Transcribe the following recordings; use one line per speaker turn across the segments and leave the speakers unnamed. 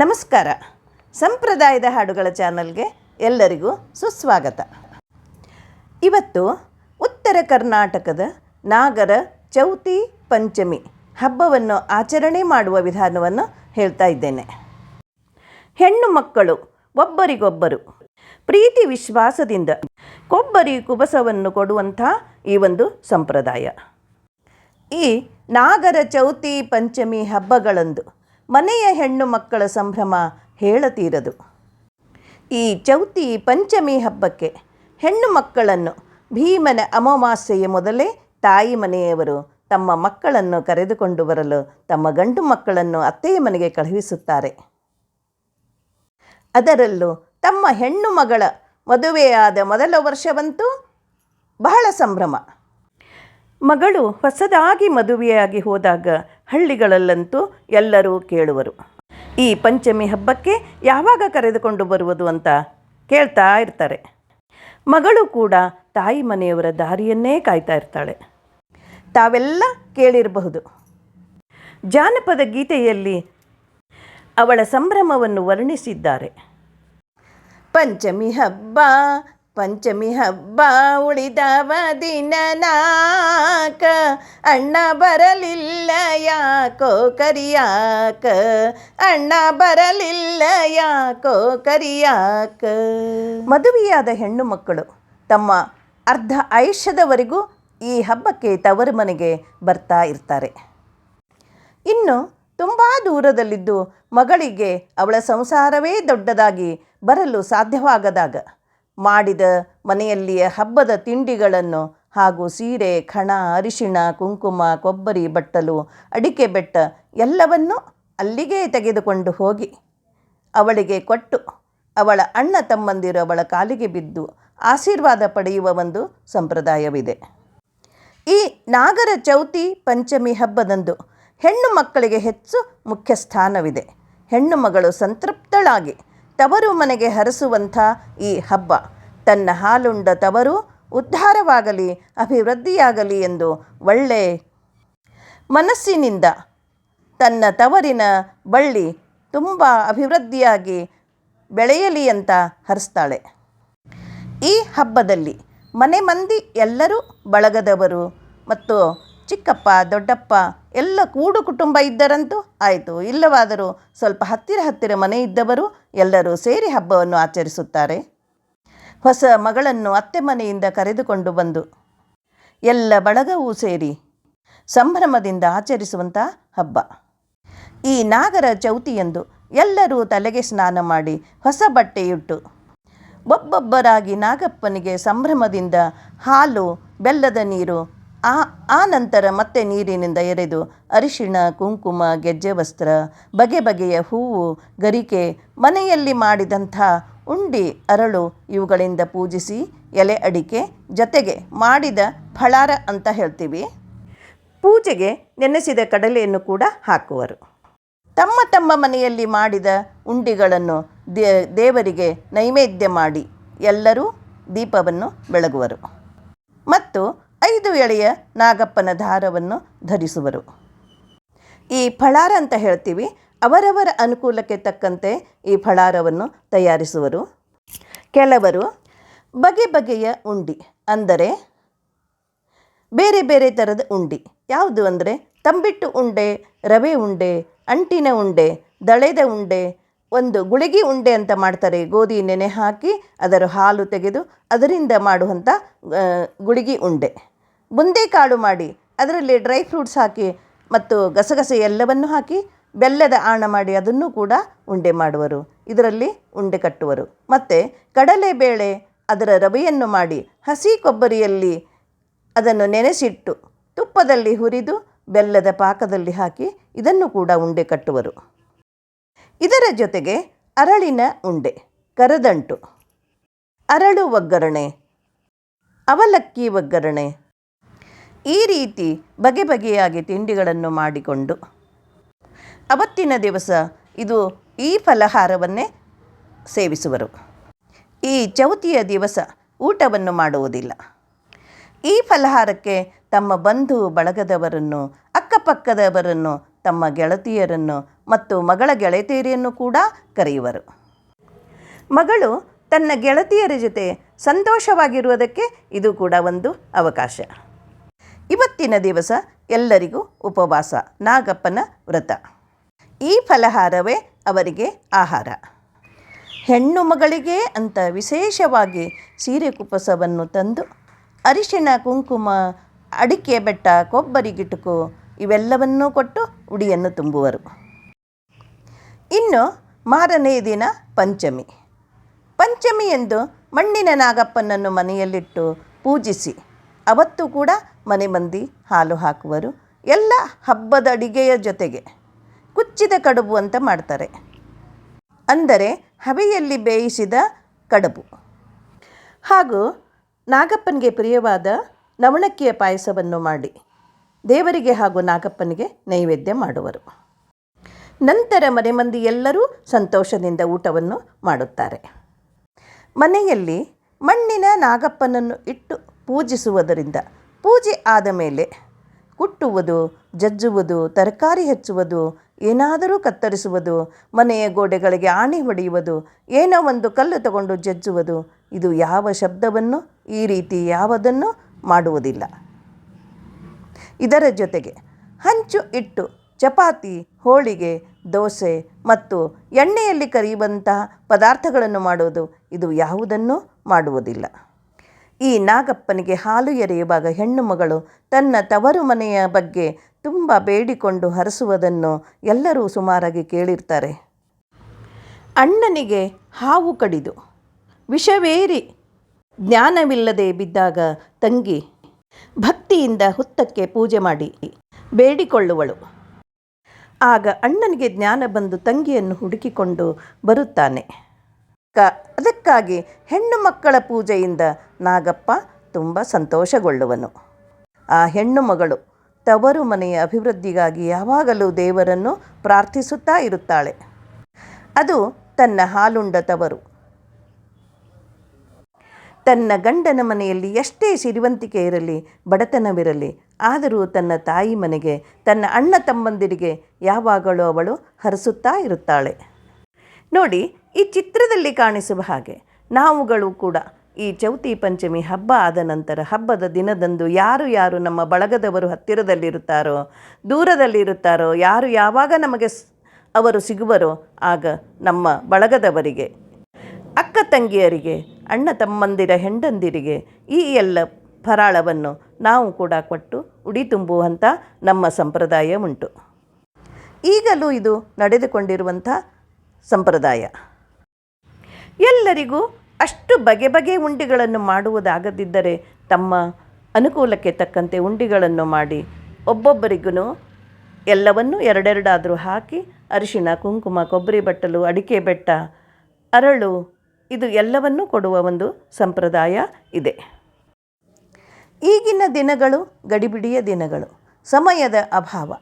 ನಮಸ್ಕಾರ. ಸಂಪ್ರದಾಯದ ಹಾಡುಗಳ ಚಾನಲ್ಗೆ ಎಲ್ಲರಿಗೂ ಸುಸ್ವಾಗತ. ಇವತ್ತು ಉತ್ತರ ಕರ್ನಾಟಕದ ನಾಗರ ಚೌತಿ ಪಂಚಮಿ ಹಬ್ಬವನ್ನು ಆಚರಣೆ ಮಾಡುವ ವಿಧಾನವನ್ನು ಹೇಳ್ತಾ ಇದ್ದೇನೆ. ಹೆಣ್ಣು ಮಕ್ಕಳು ಒಬ್ಬರಿಗೊಬ್ಬರು, ಪ್ರೀತಿ ವಿಶ್ವಾಸದಿಂದ ಕೊಬ್ಬರಿ ಕುಬಸವನ್ನು ಕೊಡುವಂಥ ಈ ಒಂದು ಸಂಪ್ರದಾಯ. ಈ ನಾಗರ ಚೌತಿ ಪಂಚಮಿ ಹಬ್ಬಗಳಂದು ಮನೆಯ ಹೆಣ್ಣು ಮಕ್ಕಳ ಸಂಭ್ರಮ ಹೇಳತೀರದು ಈ ಚೌತಿ ಪಂಚಮಿ ಹಬ್ಬಕ್ಕೆ ಹೆಣ್ಣು ಮಕ್ಕಳನ್ನು ಭೀಮನ ಅಮಾವಾಸ್ಯೆಯ ಮೊದಲೇ ತಾಯಿ ಮನೆಯವರು ತಮ್ಮ ಮಕ್ಕಳನ್ನು ಕರೆದುಕೊಂಡು ಬರಲು ತಮ್ಮ ಗಂಡು ಮಕ್ಕಳನ್ನು ಅತ್ತೆಯ ಮನೆಗೆ ಕಳುಹಿಸುತ್ತಾರೆ. ಅದರಲ್ಲೂ ತಮ್ಮ ಹೆಣ್ಣು ಮಗಳ ಮದುವೆಯಾದ ಮೊದಲ ವರ್ಷವಂತೂ ಬಹಳ ಸಂಭ್ರಮ. ಮಗಳು ಹೊಸದಾಗಿ ಮದುವೆಯಾಗಿ ಹೋದಾಗ ಹಳ್ಳಿಗಳಲ್ಲಂತೂ ಎಲ್ಲರೂ ಕೇಳುವರು. ಈ ಪಂಚಮಿ ಹಬ್ಬಕ್ಕೆ ಯಾವಾಗ ಕರೆದುಕೊಂಡು ಬರುವುದು ಅಂತ ಕೇಳ್ತಾ ಇರ್ತಾರೆ. ಮಗಳು ಕೂಡ ತಾಯಿ ಮನೆಯವರ ದಾರಿಯನ್ನೇ ಕಾಯ್ತಾ ಇರ್ತಾಳೆ. ತಾವೆಲ್ಲ ಕೇಳಿರಬಹುದು. ಜಾನಪದ ಗೀತೆಯಲ್ಲಿ ಅವಳ ಸಂಭ್ರಮವನ್ನು ವರ್ಣಿಸಿದ್ದಾರೆ. ಪಂಚಮಿ ಹಬ್ಬ ಪಂಚಮಿ ಹಬ್ಬ ಉಳಿದವ ದಿನ ನಾಕ ಅಣ್ಣ ಬರಲಿಲ್ಲ ಯಾಕೋ ಕರಿಯಾಕ, ಅಣ್ಣ ಬರಲಿಲ್ಲ ಯಾಕೋ ಕರಿಯಾಕ. ಮದುವೆಯಾದ ಹೆಣ್ಣು ಮಕ್ಕಳು ತಮ್ಮ ಅರ್ಧ ಆಯುಷ್ಯದವರೆಗೂ ಈ ಹಬ್ಬಕ್ಕೆ ತವರು ಮನೆಗೆ ಬರ್ತಾ ಇರ್ತಾರೆ. ಇನ್ನು ತುಂಬ ದೂರದಲ್ಲಿದ್ದು ಮಗಳಿಗೆ ಅವಳ ಸಂಸಾರವೇ ದೊಡ್ಡದಾಗಿ ಬರಲು ಸಾಧ್ಯವಾಗದಾಗ ಮಾಡಿದ ಮನೆಯಲ್ಲಿಯ ಹಬ್ಬದ ತಿಂಡಿಗಳನ್ನು ಹಾಗೂ ಸೀರೆ, ಖಣ, ಅರಿಶಿಣ, ಕುಂಕುಮ, ಕೊಬ್ಬರಿ, ಬಟ್ಟಲು, ಅಡಿಕೆ ಬೆಟ್ಟ ಎಲ್ಲವನ್ನೂ ಅಲ್ಲಿಗೆ ತೆಗೆದುಕೊಂಡು ಹೋಗಿ. ಅವಳಿಗೆ ಕೊಟ್ಟು ಅವಳ ಅಣ್ಣ ತಮ್ಮಂದಿರು ಅವಳ ಕಾಲಿಗೆ ಬಿದ್ದು ಆಶೀರ್ವಾದ ಪಡೆಯುವ ಒಂದು ಸಂಪ್ರದಾಯವಿದೆ. ಈ ನಾಗರ ಚೌತಿ ಪಂಚಮಿ ಹಬ್ಬದಂದು ಹೆಣ್ಣು ಮಕ್ಕಳಿಗೆ ಹೆಚ್ಚು ಮುಖ್ಯ ಸ್ಥಾನವಿದೆ ಹೆಣ್ಣು ಮಗಳು ಸಂತೃಪ್ತಳಾಗಿ ತವರು ಮನೆಗೆ ಹರಸುವಂಥ ಈ ಹಬ್ಬ. ತನ್ನ ಹಾಲುಂಡ ತವರು ಉದ್ಧಾರವಾಗಲಿ, ಅಭಿವೃದ್ಧಿಯಾಗಲಿ ಎಂದು ಒಳ್ಳೆ ಮನಸ್ಸಿನಿಂದ ತನ್ನ ತವರಿನ ಬಳ್ಳಿ ತುಂಬ ಅಭಿವೃದ್ಧಿಯಾಗಿ ಬೆಳೆಯಲಿ ಅಂತ ಹರಿಸ್ತಾಳೆ. ಈ ಹಬ್ಬದಲ್ಲಿ ಮನೆ ಮಂದಿ ಎಲ್ಲರೂ ಬಳಗದವರು ಮತ್ತು ಚಿಕ್ಕಪ್ಪ, ದೊಡ್ಡಪ್ಪ ಎಲ್ಲ ಕೂಡು ಕುಟುಂಬ ಇದ್ದರಂತೂ ಆಯಿತು. ಇಲ್ಲವಾದರೂ ಸ್ವಲ್ಪ ಹತ್ತಿರ ಹತ್ತಿರ ಮನೆ ಇದ್ದವರು ಎಲ್ಲರೂ ಸೇರಿ ಹಬ್ಬವನ್ನು ಆಚರಿಸುತ್ತಾರೆ. ಹೊಸ ಮಗಳನ್ನು ಅತ್ತೆ ಮನೆಯಿಂದ ಕರೆದುಕೊಂಡು ಬಂದು ಎಲ್ಲ ಬಳಗವೂ ಸೇರಿ ಸಂಭ್ರಮದಿಂದ ಆಚರಿಸುವಂಥ ಹಬ್ಬ. ಈ ನಾಗರ ಚೌತಿಯಂದು ಎಲ್ಲರೂ ತಲೆಗೆ ಸ್ನಾನ ಮಾಡಿ ಹೊಸ ಬಟ್ಟೆಯುಟ್ಟು ಒಬ್ಬೊಬ್ಬರಾಗಿ ನಾಗಪ್ಪನಿಗೆ ಸಂಭ್ರಮದಿಂದ ಹಾಲು, ಬೆಲ್ಲದ ನೀರು ಆ ಆ ನಂತರ ಮತ್ತೆ ನೀರಿನಿಂದ ಎರೆದು ಅರಿಶಿಣ, ಕುಂಕುಮ, ಗೆಜ್ಜೆ ವಸ್ತ್ರ, ಬಗೆ ಬಗೆಯ ಹೂವು, ಗರಿಕೆ, ಮನೆಯಲ್ಲಿ ಮಾಡಿದಂಥ ಉಂಡಿ, ಅರಳು ಇವುಗಳಿಂದ ಪೂಜಿಸಿ ಎಲೆ ಅಡಿಕೆ ಜೊತೆಗೆ ಮಾಡಿದ ಫಳಾರ ಅಂತ ಹೇಳ್ತೀವಿ. ಪೂಜೆಗೆ ನೆನೆಸಿದ ಕಡಲೆಯನ್ನು ಕೂಡ ಹಾಕುವರು. ತಮ್ಮ ತಮ್ಮ ಮನೆಯಲ್ಲಿ ಮಾಡಿದ ಉಂಡಿಗಳನ್ನು ದೇವರಿಗೆ ನೈವೇದ್ಯ ಮಾಡಿ ಎಲ್ಲರೂ ದೀಪವನ್ನು ಬೆಳಗುವರು. ಮತ್ತು ಐದು ಎಳೆಯ ನಾಗಪ್ಪನ ದಾರವನ್ನು ಧರಿಸುವರು. ಈ ಫಳಾರ ಅಂತ ಹೇಳ್ತೀವಿ, ಅವರವರ ಅನುಕೂಲಕ್ಕೆ ತಕ್ಕಂತೆ ಈ ಫಳಾರವನ್ನು ತಯಾರಿಸುವರು. ಕೆಲವರು ಬಗೆ ಬಗೆಯ ಉಂಡಿ, ಅಂದರೆ ಬೇರೆ ಬೇರೆ ಥರದ ಉಂಡಿ. ಯಾವುದು ಅಂದರೆ, ತಂಬಿಟ್ಟು ಉಂಡೆ, ರವೆ ಉಂಡೆ, ಅಂಟಿನ ಉಂಡೆ, ದಳೆದ ಉಂಡೆ, ಒಂದು ಗುಳಿಗೆ ಉಂಡೆ ಅಂತ ಮಾಡ್ತಾರೆ. ಗೋಧಿ ನೆನೆ ಹಾಕಿ ಅದರ ಹಾಲು ತೆಗೆದು ಅದರಿಂದ ಮಾಡುವಂಥ ಗುಳಿಗೆ ಉಂಡೆ. ಬುಂದೆ ಕಾಳು ಮಾಡಿ, ಅದರಲ್ಲಿ ಡ್ರೈ ಫ್ರೂಟ್ಸ್ ಹಾಕಿ ಮತ್ತು ಗಸಗಸೆ ಎಲ್ಲವನ್ನು ಹಾಕಿ, ಬೆಲ್ಲದ ಆಣ ಮಾಡಿ ಅದನ್ನು ಕೂಡ ಉಂಡೆ ಮಾಡುವರು. ಇದರಲ್ಲಿ ಉಂಡೆ ಕಟ್ಟುವರು. ಮತ್ತು ಕಡಲೆಬೇಳೆ ಅದರ ರವೆಯನ್ನು ಮಾಡಿ ಹಸಿ ಕೊಬ್ಬರಿಯಲ್ಲಿ ಅದನ್ನು ನೆನೆಸಿಟ್ಟು ತುಪ್ಪದಲ್ಲಿ ಹುರಿದು ಬೆಲ್ಲದ ಪಾಕದಲ್ಲಿ ಹಾಕಿ ಇದನ್ನು ಕೂಡ ಉಂಡೆ ಕಟ್ಟುವರು. ಇದರ ಜೊತೆಗೆ ಅರಳಿನ ಉಂಡೆ, ಕರದಂಟು, ಅರಳು ಒಗ್ಗರಣೆ, ಅವಲಕ್ಕಿ ಒಗ್ಗರಣೆ ಈ ರೀತಿ ಬಗೆ ಬಗೆಯಾಗಿ ತಿಂಡಿಗಳನ್ನು ಮಾಡಿಕೊಂಡು ಅವತ್ತಿನ ದಿವಸ ಇದು ಈ ಫಲಹಾರವನ್ನೇ ಸೇವಿಸುವರು. ಈ ಚೌತಿಯ ದಿವಸ ಊಟವನ್ನು ಮಾಡುವುದಿಲ್ಲ. ಈ ಫಲಹಾರಕ್ಕೆ ತಮ್ಮ ಬಂಧು ಬಳಗದವರನ್ನು, ಅಕ್ಕಪಕ್ಕದವರನ್ನು, ತಮ್ಮ ಗೆಳತಿಯರನ್ನು ಮತ್ತು ಮಗಳ ಗೆಳತಿಯರಿಯನ್ನು ಕೂಡ ಕರೆಯುವರು. ಮಗಳು ತನ್ನ ಗೆಳತಿಯರ ಜೊತೆ ಸಂತೋಷವಾಗಿರುವುದಕ್ಕೆ ಇದು ಕೂಡ ಒಂದು ಅವಕಾಶ. ಇವತ್ತಿನ ದಿವಸ ಎಲ್ಲರಿಗೂ ಉಪವಾಸ, ನಾಗಪ್ಪನ ವ್ರತ. ಈ ಫಲಹಾರವೇ ಅವರಿಗೆ ಆಹಾರ. ಹೆಣ್ಣು ಮಗಳಿಗೆ ಅಂತ ವಿಶೇಷವಾಗಿ ಸೀರೆ ಕುಪ್ಪಸವನ್ನು ತಂದು, ಅರಿಶಿಣ, ಕುಂಕುಮ, ಅಡಿಕೆ ಬೆಟ್ಟ, ಕೊಬ್ಬರಿ ಗಿಟುಕು ಇವೆಲ್ಲವನ್ನೂ ಕೊಟ್ಟು ಉಡಿಯನ್ನು ತುಂಬುವರು. ಇನ್ನು ಮಾರನೇ ದಿನ ಪಂಚಮಿ. ಪಂಚಮಿ ಎಂದು ಮಣ್ಣಿನ ನಾಗಪ್ಪನನ್ನು ಮನೆಯಲ್ಲಿಟ್ಟು ಪೂಜಿಸಿ ಅವತ್ತು ಕೂಡ ಮನೆ ಮಂದಿ ಹಾಲು ಹಾಕುವರು. ಎಲ್ಲ ಹಬ್ಬದ ಅಡಿಗೆಯ ಜೊತೆಗೆ ಕುಚ್ಚಿದ ಕಡುಬು ಅಂತ ಮಾಡ್ತಾರೆ. ಅಂದರೆ ಹವೆಯಲ್ಲಿ ಬೇಯಿಸಿದ ಕಡುಬು. ಹಾಗೂ ನಾಗಪ್ಪನಿಗೆ ಪ್ರಿಯವಾದ ನವಣಕ್ಕಿಯ ಪಾಯಸವನ್ನು ಮಾಡಿ ದೇವರಿಗೆ ಹಾಗೂ ನಾಗಪ್ಪನಿಗೆ ನೈವೇದ್ಯ ಮಾಡುವರು. ನಂತರ ಮನೆ ಮಂದಿ ಎಲ್ಲರೂ ಸಂತೋಷದಿಂದ ಊಟವನ್ನು ಮಾಡುತ್ತಾರೆ. ಮನೆಯಲ್ಲಿ ಮಣ್ಣಿನ ನಾಗಪ್ಪನನ್ನು ಇಟ್ಟು ಪೂಜಿಸುವುದರಿಂದ ಪೂಜೆ ಆದ ಮೇಲೆ ಕುಟ್ಟುವುದು, ಜಜ್ಜುವುದು, ತರಕಾರಿ ಹೆಚ್ಚುವುದು, ಏನಾದರೂ ಕತ್ತರಿಸುವುದು, ಮನೆಯ ಗೋಡೆಗಳಿಗೆ ಆಣಿ ಹೊಡೆಯುವುದು, ಏನೋ ಒಂದು ಕಲ್ಲು ತಗೊಂಡು ಜಜ್ಜುವುದು, ಇದು ಯಾವ ಶಬ್ದವನ್ನು ಈ ರೀತಿ ಯಾವುದನ್ನು ಮಾಡುವುದಿಲ್ಲ. ಇದರ ಜೊತೆಗೆ ಹಂಚು, ಇಟ್ಟು, ಚಪಾತಿ, ಹೋಳಿಗೆ, ದೋಸೆ ಮತ್ತು ಎಣ್ಣೆಯಲ್ಲಿ ಕರಿಯುವಂತಹ ಪದಾರ್ಥಗಳನ್ನು ಮಾಡುವುದು, ಇದು ಯಾವುದನ್ನು ಮಾಡುವುದಿಲ್ಲ. ಈ ನಾಗಪ್ಪನಿಗೆ ಹಾಲು ಎರೆಯುವಾಗ ಹೆಣ್ಣು ಮಗಳು ತನ್ನ ತವರು ಮನೆಯ ಬಗ್ಗೆ ತುಂಬ ಬೇಡಿಕೊಂಡು ಹರಸುವುದನ್ನು ಎಲ್ಲರೂ ಸುಮಾರಾಗಿ ಕೇಳಿರ್ತಾರೆ. ಅಣ್ಣನಿಗೆ ಹಾವು ಕಡಿದು ವಿಷವೇರಿ ಜ್ಞಾನವಿಲ್ಲದೆ ಬಿದ್ದಾಗ ತಂಗಿ ಭಕ್ತಿಯಿಂದ ಹುತ್ತಕ್ಕೆ ಪೂಜೆ ಮಾಡಿ ಬೇಡಿಕೊಳ್ಳುವಳು. ಆಗ ಅಣ್ಣನಿಗೆ ಜ್ಞಾನ ಬಂದು ತಂಗಿಯನ್ನು ಹುಡುಕಿಕೊಂಡು ಬರುತ್ತಾನೆ. ಕ, ಅದಕ್ಕಾಗಿ ಹೆಣ್ಣು ಮಕ್ಕಳ ಪೂಜೆಯಿಂದ ನಾಗಪ್ಪ ತುಂಬ ಸಂತೋಷಗೊಳ್ಳುವನು. ಆ ಹೆಣ್ಣು ಮಗಳು ತವರು ಮನೆಯ ಅಭಿವೃದ್ಧಿಗಾಗಿ ಯಾವಾಗಲೂ ದೇವರನ್ನು ಪ್ರಾರ್ಥಿಸುತ್ತಾ ಇರುತ್ತಾಳೆ. ಅದು ತನ್ನ ಹಾಲುಂಡ ತವರು. ತನ್ನ ಗಂಡನ ಮನೆಯಲ್ಲಿ ಎಷ್ಟೇ ಸಿರಿವಂತಿಕೆ ಇರಲಿ, ಬಡತನವಿರಲಿ, ಆದರೂ ತನ್ನ ತಾಯಿ ಮನೆಗೆ, ತನ್ನ ಅಣ್ಣ ತಮ್ಮಂದಿರಿಗೆ ಯಾವಾಗಲೂ ಅವಳು ಹರಸುತ್ತಾ ಇರುತ್ತಾಳೆ. ನೋಡಿ ಈ ಚಿತ್ರದಲ್ಲಿ ಕಾಣಿಸುವ ಹಾಗೆ ನಾವುಗಳು ಕೂಡ ಈ ಚೌತಿ ಪಂಚಮಿ ಹಬ್ಬ ಆದ ನಂತರ ಹಬ್ಬದ ದಿನದಂದು ಯಾರು ಯಾರು ನಮ್ಮ ಬಳಗದವರು ಹತ್ತಿರದಲ್ಲಿರುತ್ತಾರೋ, ದೂರದಲ್ಲಿರುತ್ತಾರೋ, ಯಾರು ಯಾವಾಗ ನಮಗೆ ಅವರು ಸಿಗುವರೋ ಆಗ ನಮ್ಮ ಬಳಗದವರಿಗೆ, ಅಕ್ಕ ತಂಗಿಯರಿಗೆ, ಅಣ್ಣ ತಮ್ಮಂದಿರ ಹೆಂಡಂದಿರಿಗೆ ಈ ಎಲ್ಲ ಫರಾಳವನ್ನು ನಾವು ಕೂಡ ಕೊಟ್ಟು ಉಡಿ ತುಂಬುವಂಥ ನಮ್ಮ ಸಂಪ್ರದಾಯ ಉಂಟು. ಈಗಲೂ ಇದು ನಡೆದುಕೊಂಡಿರುವಂಥ ಸಂಪ್ರದಾಯ. ಎಲ್ಲರಿಗೂ ಅಷ್ಟು ಬಗೆ ಬಗೆ ಉಂಡಿಗಳನ್ನು ಮಾಡುವುದಾಗದಿದ್ದರೆ ತಮ್ಮ ಅನುಕೂಲಕ್ಕೆ ತಕ್ಕಂತೆ ಉಂಡಿಗಳನ್ನು ಮಾಡಿ ಒಬ್ಬೊಬ್ಬರಿಗೂ ಎಲ್ಲವನ್ನೂ ಎರಡೆರಡಾದರೂ ಹಾಕಿ ಅರಿಶಿಣ, ಕುಂಕುಮ, ಕೊಬ್ಬರಿ ಬಟ್ಟಲು, ಅಡಿಕೆ ಬೆಟ್ಟ, ಅರಳು ಇದು ಎಲ್ಲವನ್ನೂ ಕೊಡುವ ಒಂದು ಸಂಪ್ರದಾಯ ಇದೆ. ಈಗಿನ ದಿನಗಳು ಗಡಿಬಿಡಿಯ ದಿನಗಳು, ಸಮಯದ ಅಭಾವ.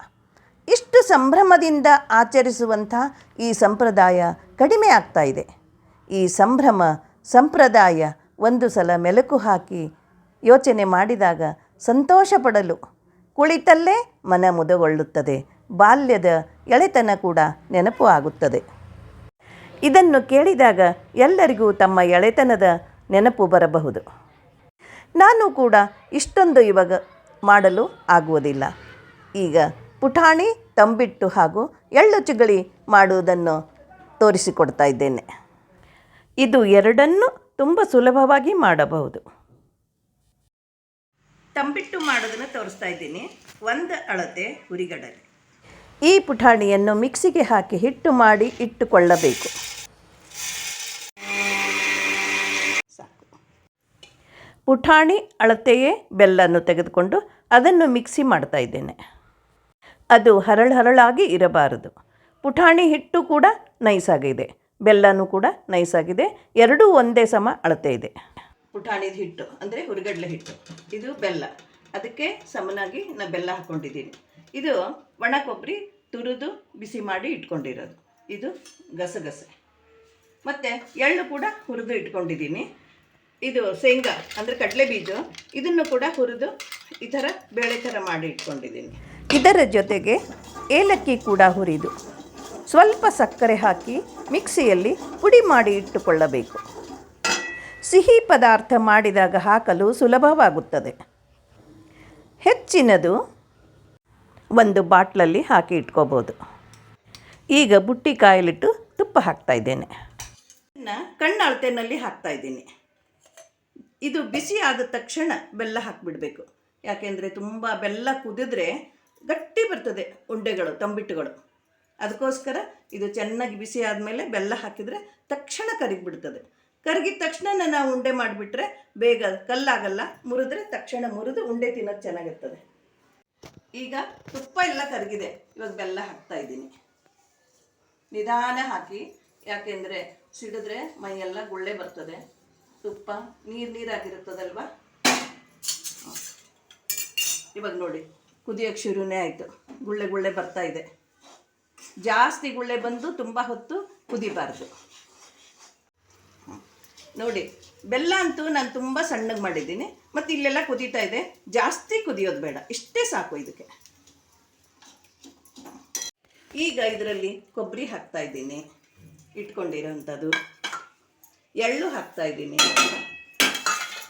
ಇಷ್ಟು ಸಂಭ್ರಮದಿಂದ ಆಚರಿಸುವಂಥ ಈ ಸಂಪ್ರದಾಯ ಕಡಿಮೆ ಆಗ್ತಾ ಇದೆ. ಈ ಸಂಭ್ರಮ, ಸಂಪ್ರದಾಯ ಒಂದು ಸಲ ಮೆಲುಕು ಹಾಕಿ ಯೋಚನೆ ಮಾಡಿದಾಗ ಸಂತೋಷ ಪಡಲು ಕುಳಿತಲ್ಲೇ ಮನ ಮುದಗೊಳ್ಳುತ್ತದೆ. ಬಾಲ್ಯದ ಎಳೆತನ ಕೂಡ ನೆನಪು ಆಗುತ್ತದೆ. ಇದನ್ನು ಕೇಳಿದಾಗ ಎಲ್ಲರಿಗೂ ತಮ್ಮ ಎಳೆತನದ ನೆನಪು ಬರಬಹುದು. ನಾನು ಕೂಡ ಇಷ್ಟೊಂದು ಇವಾಗ ಮಾಡಲು ಆಗುವುದಿಲ್ಲ. ಈಗ ಪುಟಾಣಿ ತಂಬಿಟ್ಟು ಹಾಗೂ ಎಳ್ಳು ಚಿಗಳಿ ಮಾಡುವುದನ್ನು ತೋರಿಸಿಕೊಡ್ತಾ ಇದ್ದೇನೆ. ಇದು ಎರಡನ್ನು ತುಂಬ ಸುಲಭವಾಗಿ ಮಾಡಬಹುದು. ತಂಬಿಟ್ಟು ಮಾಡೋದನ್ನು ತೋರಿಸ್ತಾ ಇದ್ದೀನಿ. ಒಂದು ಅಳತೆ ಹುರಿಗಡಲೆ ಈ ಪುಟಾಣಿಯನ್ನು ಮಿಕ್ಸಿಗೆ ಹಾಕಿ ಹಿಟ್ಟು ಮಾಡಿ ಇಟ್ಟುಕೊಳ್ಳಬೇಕು. ಸಾಕು. ಪುಟಾಣಿ ಅಳತೆಯೇ ಬೆಲ್ಲನ್ನು ತೆಗೆದುಕೊಂಡು ಅದನ್ನು ಮಿಕ್ಸಿ ಮಾಡ್ತಾ ಇದ್ದೇನೆ. ಅದು ಹರಳು ಹರಳಾಗಿ ಇರಬಾರದು. ಪುಟಾಣಿ ಹಿಟ್ಟು ಕೂಡ ನೈಸಾಗಿದೆ. ಬೆಲ್ಲನೂ ಕೂಡ ನೈಸಾಗಿದೆ ಎರಡೂ ಒಂದೇ ಸಮ ಅಳತೆ ಇದೆ. ಪುಟಾಣಿದ ಹಿಟ್ಟು ಅಂದರೆ ಹುರಿಗಡಲೆ ಹಿಟ್ಟು. ಇದು ಬೆಲ್ಲ. ಅದಕ್ಕೆ ಸಮನಾಗಿ ನಾನು ಬೆಲ್ಲ ಹಾಕ್ಕೊಂಡಿದ್ದೀನಿ ಇದು ಒಣ ಕೊಬ್ಬರಿ ತುರಿದು ಬಿಸಿ ಮಾಡಿ ಇಟ್ಕೊಂಡಿರೋದು. ಇದು ಗಸಗಸೆ. ಮತ್ತು ಎಳ್ಳು ಕೂಡ ಹುರಿದು ಇಟ್ಕೊಂಡಿದ್ದೀನಿ. ಇದು ಶೇಂಗಾ ಅಂದರೆ ಕಡಲೆ ಬೀಜ ಇದನ್ನು ಕೂಡ ಹುರಿದು ಈ ಥರ ಬೇಳೆ ಥರ ಮಾಡಿ ಇಟ್ಕೊಂಡಿದ್ದೀನಿ. ಇದರ ಜೊತೆಗೆ ಏಲಕ್ಕಿ ಕೂಡ ಹುರಿದು. ಸ್ವಲ್ಪ ಸಕ್ಕರೆ ಹಾಕಿ ಮಿಕ್ಸಿಯಲ್ಲಿ ಪುಡಿ ಮಾಡಿ ಇಟ್ಟುಕೊಳ್ಳಬೇಕು. ಸಿಹಿ ಪದಾರ್ಥ ಮಾಡಿದಾಗ ಹಾಕಲು ಸುಲಭವಾಗುತ್ತದೆ. ಹೆಚ್ಚಿನದು ಒಂದು ಬಾಟ್ಲಲ್ಲಿ ಹಾಕಿ ಇಟ್ಕೋಬೋದು. ಈಗ ಬುಟ್ಟಿ ಕಾಯಲಿಟ್ಟು ತುಪ್ಪ ಹಾಕ್ತಾ ಇದ್ದೇನೆ. ಅಳತೆನಲ್ಲಿ ಹಾಕ್ತಾ ಇದ್ದೀನಿ. ಇದು ಬಿಸಿ ಆದ ತಕ್ಷಣ ಬೆಲ್ಲ ಹಾಕಿಬಿಡಬೇಕು. ಯಾಕೆಂದರೆ ತುಂಬ ಬೆಲ್ಲ ಕುದಿದ್ರೆ ಗಟ್ಟಿ ಬರ್ತದೆ ಉಂಡೆಗಳು, ತಂಬಿಟ್ಟುಗಳು. ಅದಕ್ಕೋಸ್ಕರ ಇದು ಚೆನ್ನಾಗಿ ಬಿಸಿ ಆದಮೇಲೆ ಬೆಲ್ಲ ಹಾಕಿದರೆ ತಕ್ಷಣ ಕರಗಿಬಿಡ್ತದೆ ಕರಗಿದ ತಕ್ಷಣ ನಾವು ಉಂಡೆ ಮಾಡಿಬಿಟ್ರೆ ಬೇಗ ಕಲ್ಲಾಗಲ್ಲ, ಮುರಿದ್ರೆ ತಕ್ಷಣ ಮುರಿದು ಉಂಡೆ ತಿನ್ನೋದು ಚೆನ್ನಾಗಿರ್ತದೆ. ಈಗ ತುಪ್ಪ ಎಲ್ಲ ಕರಗಿದೆ, ಇವಾಗ ಬೆಲ್ಲ ಹಾಕ್ತಾ ಇದ್ದೀನಿ. ನಿಧಾನ ಹಾಕಿ ಯಾಕೆಂದರೆ ಸಿಡಿದ್ರೆ ಮೈಯೆಲ್ಲ ಗುಳ್ಳೆ ಬರ್ತದೆ. ತುಪ್ಪ ನೀರು ನೀರಾಗಿರುತ್ತದಲ್ವಾ? ಇವಾಗ ನೋಡಿ, ಕುದಿಯೋಕ್ಕೆ ಶುರುನೇ ಆಯಿತು. ಗುಳ್ಳೆ ಗುಳ್ಳೆ ಬರ್ತಾ ಇದೆ. ಜಾಸ್ತಿ ಗುಳ್ಳೆ ಬಂದು ತುಂಬ ಹೊತ್ತು ಕುದಿಬಾರ್ದು. ನೋಡಿ, ಬೆಲ್ಲ ಅಂತೂ ನಾನು ತುಂಬ ಸಣ್ಣಗೆ ಮಾಡಿದ್ದೀನಿ. ಮತ್ತು ಇಲ್ಲೆಲ್ಲ ಕುದೀತಾ ಇದೆ. ಜಾಸ್ತಿ ಕುದಿಯೋದು ಬೇಡ. ಇಷ್ಟೇ ಸಾಕು ಇದಕ್ಕೆ. ಈಗ ಇದರಲ್ಲಿ ಕೊಬ್ಬರಿ ಹಾಕ್ತಾ ಇದ್ದೀನಿ. ಇಟ್ಕೊಂಡಿರೋಂಥದ್ದು. ಎಳ್ಳು ಹಾಕ್ತಾ ಇದ್ದೀನಿ.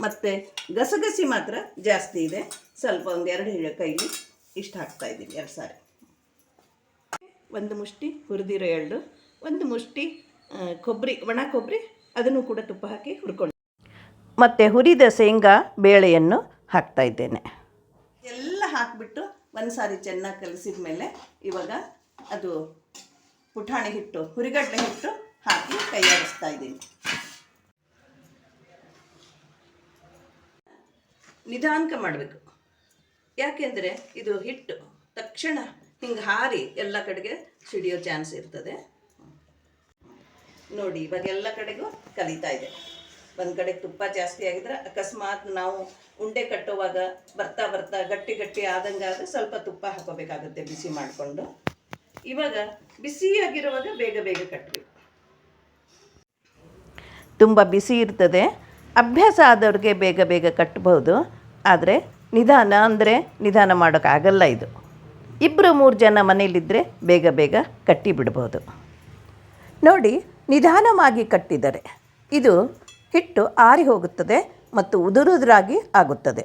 ಮತ್ತು ಗಸಗಸಿ ಮಾತ್ರ ಜಾಸ್ತಿ ಇದೆ. ಸ್ವಲ್ಪ ಒಂದು ಎರಡು ಹಿಳ ಕೈಲಿ ಇಷ್ಟು ಹಾಕ್ತಾ ಇದ್ದೀನಿ, ಎರಡು ಸಾರಿ. ಒಂದು ಮುಷ್ಟಿ ಹುರಿದಿರೋ ಎಳ್ಳು ಒಂದು ಮುಷ್ಟಿ ಕೊಬ್ಬರಿ ಒಣ ಕೊಬ್ಬರಿ ಅದನ್ನು ಕೂಡ ತುಪ್ಪ ಹಾಕಿ ಹುರ್ಕೊಂಡು. ಮತ್ತು ಹುರಿದ ಶೇಂಗಾ ಬೇಳೆಯನ್ನು ಹಾಕ್ತಾ ಇದ್ದೇನೆ. ಎಲ್ಲ ಹಾಕಿಬಿಟ್ಟು ಒಂದು ಸಾರಿ ಚೆನ್ನಾಗಿ ಕಲಸಿದ ಮೇಲೆ ಇವಾಗ ಅದು ಪುಟಾಣಿ ಹಿಟ್ಟು ಹುರಿಗಡ್ಡೆ ಹಿಟ್ಟು ಹಾಕಿ ತಯಾರಿಸ್ತಾ ಇದ್ದೀನಿ. ನಿಧಾನಕ ಮಾಡಬೇಕು. ಯಾಕೆಂದರೆ ಇದು ಹಿಟ್ಟು ತಕ್ಷಣ ಹಿಂಗೆ ಹಾರಿ ಎಲ್ಲ ಕಡೆಗೆ ಸಿಡಿಯೋ ಚಾನ್ಸ್ ಇರ್ತದೆ. ನೋಡಿ, ಇವಾಗ ಎಲ್ಲ ಕಡೆಗೂ ಕಲಿತಾ ಇದೆ. ಒಂದು ಕಡೆ ತುಪ್ಪ ಜಾಸ್ತಿ ಆಗಿದ್ರೆ ಅಕಸ್ಮಾತ್ ನಾವು ಉಂಡೆ ಕಟ್ಟುವಾಗ ಬರ್ತಾ ಬರ್ತಾ ಗಟ್ಟಿ ಗಟ್ಟಿ ಆದಂಗೆ ಆದರೆ ಸ್ವಲ್ಪ ತುಪ್ಪ ಹಾಕೋಬೇಕಾಗುತ್ತೆ ಬಿಸಿ ಮಾಡಿಕೊಂಡು. ಇವಾಗ ಬಿಸಿಯಾಗಿರುವಾಗ ಬೇಗ ಬೇಗ ಕಟ್ಟಬೇಕು ತುಂಬ ಬಿಸಿ ಇರ್ತದೆ. ಅಭ್ಯಾಸ ಆದವ್ರಿಗೆ ಬೇಗ ಬೇಗ ಕಟ್ಟಬಹುದು ಆದರೆ ನಿಧಾನ ಅಂದರೆ ನಿಧಾನ ಮಾಡೋಕ್ಕಾಗಲ್ಲ ಇದು. ಇಬ್ಬರು ಮೂರು ಜನ ಮನೇಲಿದ್ದರೆ ಬೇಗ ಬೇಗ ಕಟ್ಟಿ ಬಿಡ್ಬೋದು ನೋಡಿ, ನಿಧಾನವಾಗಿ ಕಟ್ಟಿದರೆ ಇದು ಹಿಟ್ಟು ಆರಿ ಹೋಗುತ್ತದೆ ಮತ್ತು ಉದುರುದುರಾಗಿ ಆಗುತ್ತದೆ.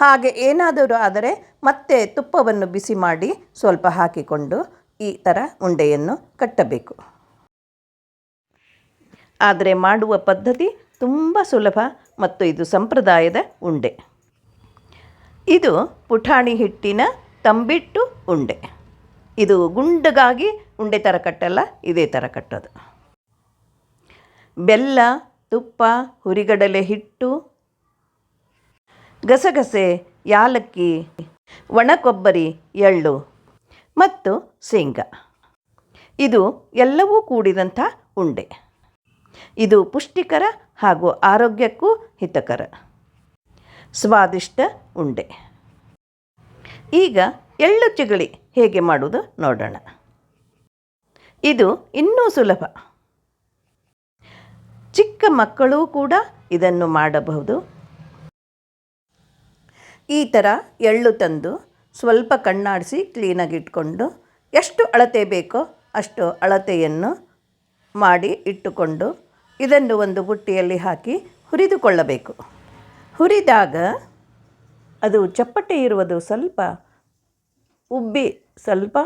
ಹಾಗೆ ಏನಾದರೂ ಆದರೆ ಮತ್ತೆ ತುಪ್ಪವನ್ನು ಬಿಸಿ ಮಾಡಿ ಸ್ವಲ್ಪ ಹಾಕಿಕೊಂಡು ಈ ಥರ ಉಂಡೆಯನ್ನು ಕಟ್ಟಬೇಕು. ಆದರೆ ಮಾಡುವ ಪದ್ಧತಿ ತುಂಬ ಸುಲಭ ಮತ್ತು ಇದು ಸಂಪ್ರದಾಯದ ಉಂಡೆ. ಇದು ಪುಟಾಣಿ ಹಿಟ್ಟಿನ ತಂಬಿಟ್ಟು ಉಂಡೆ. ಇದು ಗುಂಡಗಾಗಿ ಉಂಡೆ ಥರ ಕಟ್ಟಲ್ಲ, ಇದೇ ಥರ ಕಟ್ಟೋದು. ಬೆಲ್ಲ, ತುಪ್ಪ, ಹುರಿಗಡಲೆ ಹಿಟ್ಟು, ಗಸಗಸೆ, ಯಾಲಕ್ಕಿ ಒಣ ಕೊಬ್ಬರಿ ಎಳ್ಳು ಮತ್ತು ಶೇಂಗಾ. ಇದು ಎಲ್ಲವೂ ಕೂಡಿದಂಥ ಉಂಡೆ. ಇದು ಪುಷ್ಟಿಕರ ಹಾಗೂ ಆರೋಗ್ಯಕ್ಕೂ ಹಿತಕರ. ಸ್ವಾದಿಷ್ಟ ಉಂಡೆ. ಈಗ ಎಳ್ಳು ಚಿಗಳಿ ಹೇಗೆ ಮಾಡುವುದು ನೋಡೋಣ. ಇದು ಇನ್ನೂ ಸುಲಭ. ಚಿಕ್ಕ ಮಕ್ಕಳೂ ಕೂಡ ಇದನ್ನು ಮಾಡಬಹುದು. ಈ ಥರ ಎಳ್ಳು ತಂದು ಸ್ವಲ್ಪ ಕಣ್ಣಾಡಿಸಿ ಕ್ಲೀನಾಗಿ ಇಟ್ಕೊಂಡು ಎಷ್ಟು ಅಳತೆ ಬೇಕೋ ಅಷ್ಟು ಅಳತೆಯನ್ನು ಮಾಡಿ ಇಟ್ಟುಕೊಂಡು ಇದನ್ನು ಒಂದು ಬುಟ್ಟಿಯಲ್ಲಿ ಹಾಕಿ ಹುರಿದುಕೊಳ್ಳಬೇಕು. ಹುರಿದಾಗ ಅದು ಚಪ್ಪಟೆ ಇರುವುದು ಸ್ವಲ್ಪ ಉಬ್ಬಿ ಸ್ವಲ್ಪ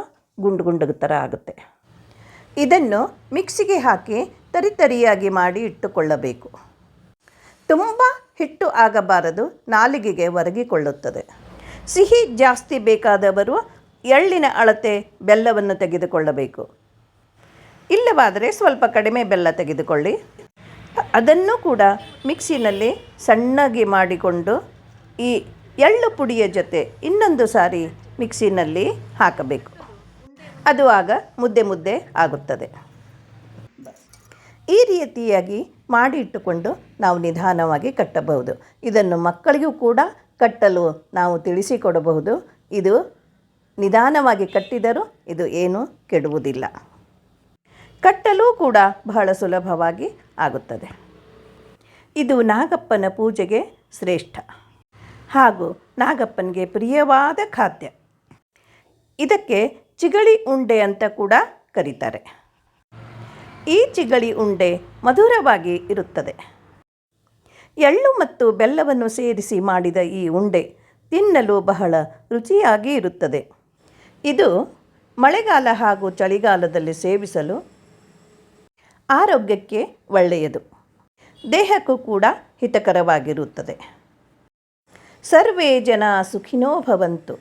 ಗುಂಡು ಗುಂಡು ಥರ ಆಗುತ್ತೆ. ಇದನ್ನು ಮಿಕ್ಸಿಗೆ ಹಾಕಿ ತರಿತರಿಯಾಗಿ ಮಾಡಿ ಇಟ್ಟುಕೊಳ್ಳಬೇಕು. ತುಂಬ ಹಿಟ್ಟು ಆಗಬಾರದು, ನಾಲಿಗೆಗೆ ಒರಗಿಕೊಳ್ಳುತ್ತದೆ. ಸಿಹಿ ಜಾಸ್ತಿ ಬೇಕಾದವರು ಎಳ್ಳಿನ ಅಳತೆ ಬೆಲ್ಲವನ್ನು ತೆಗೆದುಕೊಳ್ಳಬೇಕು. ಇಲ್ಲವಾದರೆ ಸ್ವಲ್ಪ ಕಡಿಮೆ ಬೆಲ್ಲ ತೆಗೆದುಕೊಳ್ಳಿ. ಅದನ್ನು ಕೂಡ ಮಿಕ್ಸಿನಲ್ಲಿ ಸಣ್ಣಗೆ ಮಾಡಿಕೊಂಡು ಈ ಎಳ್ಳು ಪುಡಿಯ ಜೊತೆ ಇನ್ನೊಂದು ಸಾರಿ ಮಿಕ್ಸಿನಲ್ಲಿ ಹಾಕಬೇಕು. ಅದು ಆಗ ಮುದ್ದೆ ಮುದ್ದೆ ಆಗುತ್ತದೆ. ಈ ರೀತಿಯಾಗಿ ಮಾಡಿ ಇಟ್ಟುಕೊಂಡು ನಾವು ನಿಧಾನವಾಗಿ ಕಟ್ಟಬಹುದು. ಇದನ್ನು ಮಕ್ಕಳಿಗೂ ಕೂಡ ಕಟ್ಟಲು ನಾವು ತಿಳಿಸಿಕೊಡಬಹುದು. ಇದು ನಿಧಾನವಾಗಿ ಕಟ್ಟಿದರೂ ಇದು ಏನೂ ಕೆಡುವುದಿಲ್ಲ. ಕಟ್ಟಲು ಕೂಡ ಬಹಳ ಸುಲಭವಾಗಿ ಆಗುತ್ತದೆ. ಇದು ನಾಗಪ್ಪನ ಪೂಜೆಗೆ ಶ್ರೇಷ್ಠ. ಹಾಗೂ ನಾಗಪ್ಪನಿಗೆ ಪ್ರಿಯವಾದ ಖಾದ್ಯ. ಇದಕ್ಕೆ ಚಿಗಳಿ ಉಂಡೆ ಅಂತ ಕೂಡ ಕರೀತಾರೆ. ಈ ಚಿಗಳಿ ಉಂಡೆ ಮಧುರವಾಗಿ ಇರುತ್ತದೆ. ಎಳ್ಳು ಮತ್ತು ಬೆಲ್ಲವನ್ನು ಸೇರಿಸಿ ಮಾಡಿದ ಈ ಉಂಡೆ ತಿನ್ನಲು ಬಹಳ ರುಚಿಯಾಗಿ ಇರುತ್ತದೆ. ಇದು ಮಳೆಗಾಲ ಹಾಗೂ ಚಳಿಗಾಲದಲ್ಲಿ ಸೇವಿಸಲು ಆರೋಗ್ಯಕ್ಕೆ ಒಳ್ಳೆಯದು. ದೇಹಕ್ಕೂ ಕೂಡ ಹಿತಕರವಾಗಿರುತ್ತದೆ. ಸರ್ವೇ ಜನ ಸುಖಿನೋ ಭವಂತು.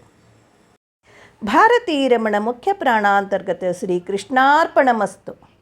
ಭಾರತೀ ರಮಣ ಮುಖ್ಯ ಪ್ರಾಣಾಂತರ್ಗತ ಶ್ರೀ ಕೃಷ್ಣಾರ್ಪಣಮಸ್ತು